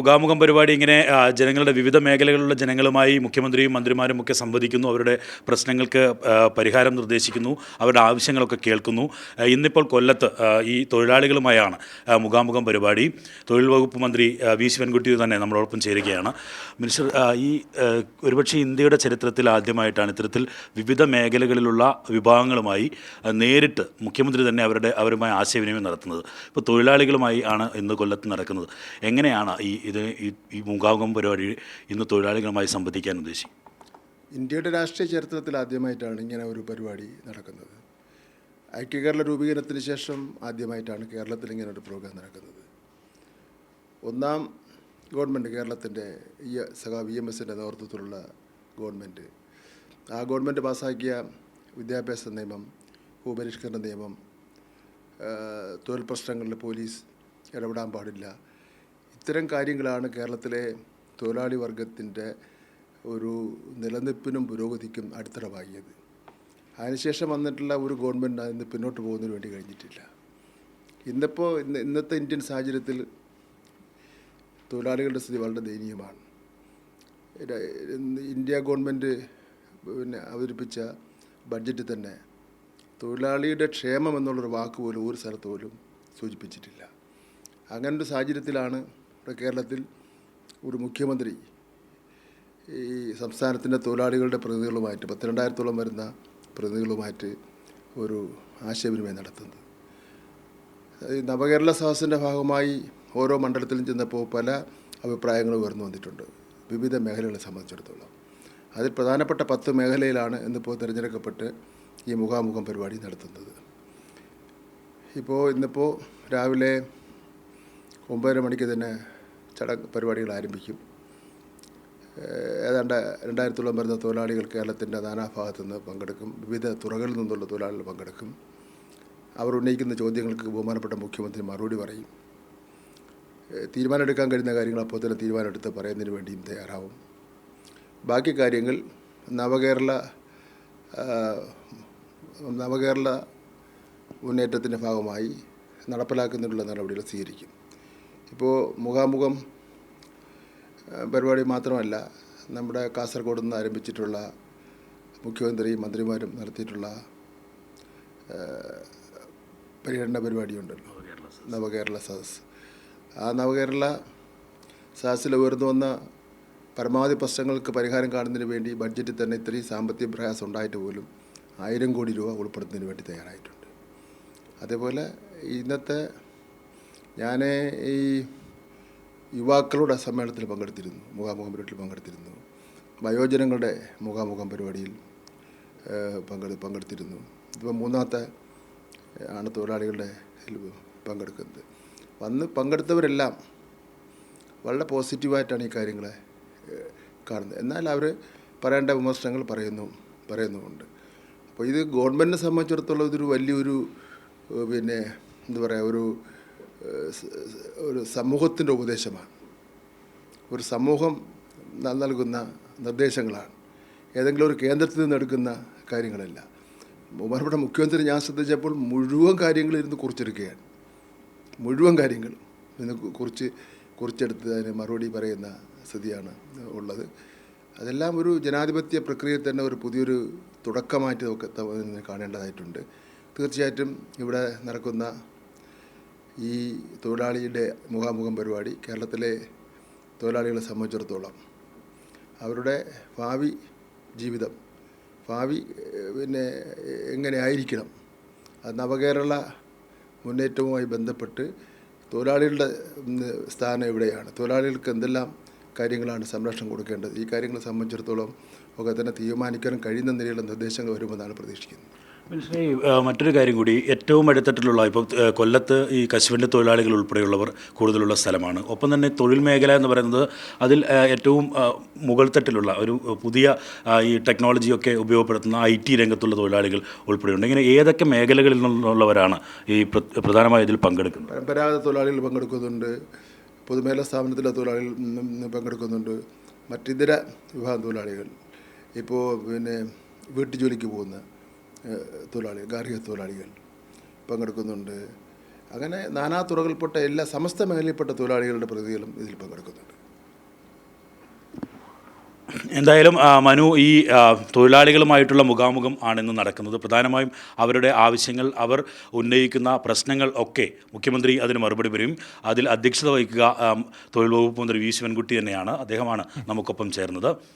മുഖാമുഖം പരിപാടി ഇങ്ങനെ ജനങ്ങളുടെ വിവിധ മേഖലകളിലുള്ള ജനങ്ങളുമായി മുഖ്യമന്ത്രിയും മന്ത്രിമാരും ഒക്കെ സംവദിക്കുന്നു. അവരുടെ പ്രശ്നങ്ങൾക്ക് പരിഹാരം നിർദ്ദേശിക്കുന്നു. അവരുടെ ആവശ്യങ്ങളൊക്കെ കേൾക്കുന്നു. ഇന്നിപ്പോൾ കൊല്ലത്ത് ഈ തൊഴിലാളികളുമായാണ് മുഖാമുഖം പരിപാടി. തൊഴിൽ വകുപ്പ് മന്ത്രി വി. ശിവൻകുട്ടി തന്നെ നമ്മളോടൊപ്പം ചേരുകയാണ്. മിനിസ്റ്റർ ഈ ഒരുപക്ഷെ ഇന്ത്യയുടെ ചരിത്രത്തിൽ ആദ്യമായിട്ടാണ് ഇത്തരത്തിൽ വിവിധ മേഖലകളിലുള്ള വിഭാഗങ്ങളുമായി നേരിട്ട് മുഖ്യമന്ത്രി തന്നെ അവരുടെ അവരുമായി ആശയവിനിമയം നടത്തുന്നത്. ഇപ്പോൾ തൊഴിലാളികളുമായി ആണ് ഇന്ന് കൊല്ലത്ത് നടക്കുന്നത്. എങ്ങനെയാണ് ഈ ഇത് ഈ മുഖാമുഖം പരിപാടി ഇന്ന് തൊഴിലാളികളുമായി സംബന്ധിക്കാൻ ഉദ്ദേശിക്കും ഇന്ത്യയുടെ രാഷ്ട്രീയ ചരിത്രത്തിൽ ആദ്യമായിട്ടാണ് ഇങ്ങനെ ഒരു പരിപാടി നടക്കുന്നത്. ഐക്യകേരള രൂപീകരണത്തിന് ശേഷം ആദ്യമായിട്ടാണ് കേരളത്തിൽ ഇങ്ങനെ ഒരു പ്രോഗ്രാം നടക്കുന്നത്. ഒന്നാം ഗവൺമെന്റ് കേരളത്തിന്റെ ഈ സഖാ വി എം എസിന്റെ നേതൃത്വത്തിലുള്ള ഗവൺമെന്റ് ആ ഗവൺമെന്റ് പാസ്സാക്കിയ വിദ്യാഭ്യാസ നിയമം ഭൂപരിഷ്കരണ നിയമം തൊഴിൽ പ്രശ്നങ്ങളിൽ പോലീസ് ഇടപെടാൻ പാടില്ല. ഇത്തരം കാര്യങ്ങളാണ് കേരളത്തിലെ തൊഴിലാളി വർഗത്തിന്റെ ഒരു നിലനിൽപ്പിനും പുരോഗതിക്കും അടിത്തറവാകിയത് അതിനുശേഷം വന്നിട്ടുള്ള ഒരു ഗവൺമെന്റ് അതിന് പിന്നോട്ട് പോകുന്നതിന് വേണ്ടി കഴിഞ്ഞിട്ടില്ല. ഇന്നിപ്പോൾ ഇന്ന് ഇന്നത്തെ ഇന്ത്യൻ സാഹചര്യത്തിൽ തൊഴിലാളികളുടെ സ്ഥിതി വളരെ ദയനീയമാണ്. ഇന്ത്യ ഗവൺമെന്റ് പിന്നെ അവതരിപ്പിച്ച ബഡ്ജറ്റിൽ തന്നെ തൊഴിലാളിയുടെ ക്ഷേമം എന്നുള്ളൊരു വാക്ക് പോലും ഒരു സ്ഥലത്ത് പോലും സൂചിപ്പിച്ചിട്ടില്ല. അങ്ങനൊരു സാഹചര്യത്തിലാണ് ഇവിടെ കേരളത്തിൽ ഒരു മുഖ്യമന്ത്രി ഈ സംസ്ഥാനത്തിന്റെ തൊഴിലാളികളുടെ പ്രതിനിധികളുമായിട്ട് പത്തിരണ്ടായിരത്തോളം വരുന്ന പ്രതിനിധികളുമായിട്ട് ഒരു ആശയവിനിമയം നടത്തുന്നത്. നവകേരള സദസ്സിന്റെ ഭാഗമായി ഓരോ മണ്ഡലത്തിലും ചെന്നപ്പോൾ പല അഭിപ്രായങ്ങളും ഉയർന്നു വന്നിട്ടുണ്ട് വിവിധ മേഖലകളെ സംബന്ധിച്ചിടത്തോളം. അതിൽ പ്രധാനപ്പെട്ട പത്ത് മേഖലയിലാണ് ഇന്നിപ്പോൾ തിരഞ്ഞെടുക്കപ്പെട്ട് ഈ മുഖാമുഖം പരിപാടി നടത്തുന്നത്. ഇപ്പോൾ ഇന്നിപ്പോൾ രാവിലെ ഒമ്പതര മണിക്ക് തന്നെ ചടങ്ങ് പരിപാടികൾ ആരംഭിക്കും. ഏതാണ്ട് രണ്ടായിരത്തോളം വരുന്ന തൊഴിലാളികൾ കേരളത്തിന്റെ നാനാഭാഗത്തു നിന്ന് പങ്കെടുക്കും. വിവിധ തുറകളിൽ നിന്നുള്ള തൊഴിലാളികൾ പങ്കെടുക്കും. അവർ ഉന്നയിക്കുന്ന ചോദ്യങ്ങൾക്ക് ബഹുമാനപ്പെട്ട മുഖ്യമന്ത്രി മറുപടി പറയും. തീരുമാനമെടുക്കാൻ കഴിയുന്ന കാര്യങ്ങൾ അപ്പോൾ തന്നെ തീരുമാനമെടുത്ത് പറയുന്നതിന് വേണ്ടിയും തയ്യാറാവും. ബാക്കി കാര്യങ്ങൾ നവകേരള നവകേരള മുന്നേറ്റത്തിന്റെ ഭാഗമായി നടപ്പിലാക്കുന്നതിനുള്ള നടപടികൾ സ്വീകരിക്കും. ഇപ്പോൾ മുഖാമുഖം പരിപാടി മാത്രമല്ല നമ്മുടെ കാസർഗോഡ് നിന്ന് ആരംഭിച്ചിട്ടുള്ള മുഖ്യമന്ത്രി മന്ത്രിമാരും നടത്തിയിട്ടുള്ള പര്യടന പരിപാടിയുണ്ടല്ലോ. നവകേരള സദസ് ആ നവകേരള സദസ്സിൽ ഉയർന്നു വന്ന പരമാവധി പ്രശ്നങ്ങൾക്ക് പരിഹാരം കാണുന്നതിന് വേണ്ടി ബഡ്ജറ്റിൽ തന്നെ ഇത്രയും സാമ്പത്തിക പ്രയാസം ഉണ്ടായിട്ട് പോലും ആയിരം കോടി രൂപ ഉൾപ്പെടുത്തുന്നതിന് വേണ്ടി തയ്യാറായിട്ടുണ്ട്. അതേപോലെ ഇന്നത്തെ ഞാൻ ഈ യുവാക്കളുടെ സമ്മേളനത്തിൽ പങ്കെടുത്തിരുന്നു മുഖാമുഖം പരിപാടിയിൽ പങ്കെടുത്തിരുന്നു. വയോജനങ്ങളുടെ മുഖാമുഖം പരിപാടിയിൽ പങ്കെടു പങ്കെടുത്തിരുന്നു. ഇതിപ്പോൾ മൂന്നാമത്തെ ആണ് തൊഴിലാളികളുടെ പങ്കെടുക്കുന്നത്. വന്ന് പങ്കെടുത്തവരെല്ലാം വളരെ പോസിറ്റീവായിട്ടാണ് ഈ കാര്യങ്ങളെ കാണുന്നത്. എന്നാൽ അവർ പറയേണ്ട വിമർശനങ്ങൾ പറയുന്നു പറയുന്നുമുണ്ട്. അപ്പോൾ ഇത് ഗവൺമെന്റിനെ സംബന്ധിച്ചിടത്തോളം ഇതൊരു വലിയൊരു പിന്നെ എന്താ പറയുക ഒരു ഒരു സമൂഹത്തിന്റെ ഉപദേശമാണ്. ഒരു സമൂഹം നൽകുന്ന നിർദ്ദേശങ്ങളാണ്. ഏതെങ്കിലും ഒരു കേന്ദ്രത്തിൽ നിന്ന് എടുക്കുന്ന കാര്യങ്ങളല്ല. ബഹുമാനപ്പെട്ട മുഖ്യമന്ത്രി ഞാൻ ശ്രദ്ധിച്ചപ്പോൾ മുഴുവൻ കാര്യങ്ങളും ഇരുന്ന് കുറിച്ചെടുക്കുകയാണ്. മുഴുവൻ കാര്യങ്ങൾ ഇന്ന് കുറിച്ച് കുറിച്ചെടുത്ത് അതിന് മറുപടി പറയുന്ന സ്ഥിതിയാണ് ഉള്ളത്. അതെല്ലാം ഒരു ജനാധിപത്യ പ്രക്രിയയിൽ തന്നെ ഒരു പുതിയൊരു തുടക്കമായിട്ട് നമുക്ക് കാണേണ്ടതായിട്ടുണ്ട്. തീർച്ചയായിട്ടും ഇവിടെ നടക്കുന്ന ഈ തൊഴിലാളിയുടെ മുഖാമുഖം പരിപാടി കേരളത്തിലെ തൊഴിലാളികളെ സംബന്ധിച്ചിടത്തോളം. അവരുടെ ഭാവി ജീവിതം ഭാവി പിന്നെ എങ്ങനെ ആയിരിക്കണം അത് നവകേരള മുന്നേറ്റവുമായി ബന്ധപ്പെട്ട് തൊഴിലാളികളുടെ സ്ഥാനം എവിടെയാണ് തൊഴിലാളികൾക്ക് എന്തെല്ലാം കാര്യങ്ങളാണ് സംരക്ഷണം കൊടുക്കേണ്ടത് ഈ കാര്യങ്ങളെ സംബന്ധിച്ചിടത്തോളം ഒക്കെ തന്നെ തീരുമാനിക്കാനും കഴിയുന്ന നിലയിലുള്ള നിർദ്ദേശങ്ങൾ വരുമെന്നാണ് പ്രതീക്ഷിക്കുന്നത്. മനുഷ്യനെ മറ്റൊരു കാര്യം കൂടി. ഏറ്റവും അടുത്തിട്ടുള്ള ഇപ്പോൾ കൊല്ലത്ത് ഈ കശുവണ്ടി തൊഴിലാളികൾ ഉൾപ്പെടെയുള്ളവർ കൂടുതലുള്ള സ്ഥലമാണ്. ഒപ്പം തന്നെ തൊഴിൽ മേഖല എന്ന് പറയുന്നത് അതിൽ ഏറ്റവും മുകൾ തട്ടിലുള്ള ഒരു പുതിയ ഈ ടെക്നോളജിയൊക്കെ ഉപയോഗപ്പെടുത്തുന്ന ഐ ടി രംഗത്തുള്ള തൊഴിലാളികൾ ഉൾപ്പെടെയുണ്ട്. ഇങ്ങനെ ഏതൊക്കെ മേഖലകളിൽ നിന്നുള്ളവരാണ് ഈ പ്രധാനമായും ഇതിൽ പങ്കെടുക്കുന്നത്? പരമ്പരാഗത തൊഴിലാളികൾ പങ്കെടുക്കുന്നുണ്ട്. പൊതുമേഖലാ സ്ഥാപനത്തിലെ തൊഴിലാളികൾ പങ്കെടുക്കുന്നുണ്ട്. മറ്റിതര വിഭാഗം തൊഴിലാളികൾ. ഇപ്പോൾ പിന്നെ വീട്ടുജോലിക്ക് പോകുന്ന തൊഴിലാളികൾ ഗാർഹിക തൊഴിലാളികൾ പങ്കെടുക്കുന്നുണ്ട്. അങ്ങനെ നാനാ തുറകളിൽപ്പെട്ട എല്ലാ സമസ്ത മേഖലയിൽപ്പെട്ട തൊഴിലാളികളുടെ പ്രതികളും ഇതിൽ പങ്കെടുക്കുന്നുണ്ട്. എന്തായാലും മനു ഈ തൊഴിലാളികളുമായിട്ടുള്ള മുഖാമുഖം ആണിന്ന് നടക്കുന്നത്. പ്രധാനമായും അവരുടെ ആവശ്യങ്ങൾ അവർ ഉന്നയിക്കുന്ന പ്രശ്നങ്ങൾ ഒക്കെ മുഖ്യമന്ത്രി അതിന് മറുപടി വരും അതിൽ അധ്യക്ഷത വഹിക്കുക തൊഴിൽ വകുപ്പ് മന്ത്രി വി. ശിവൻകുട്ടി തന്നെയാണ്. അദ്ദേഹമാണ് നമുക്കൊപ്പം ചേർന്നത്.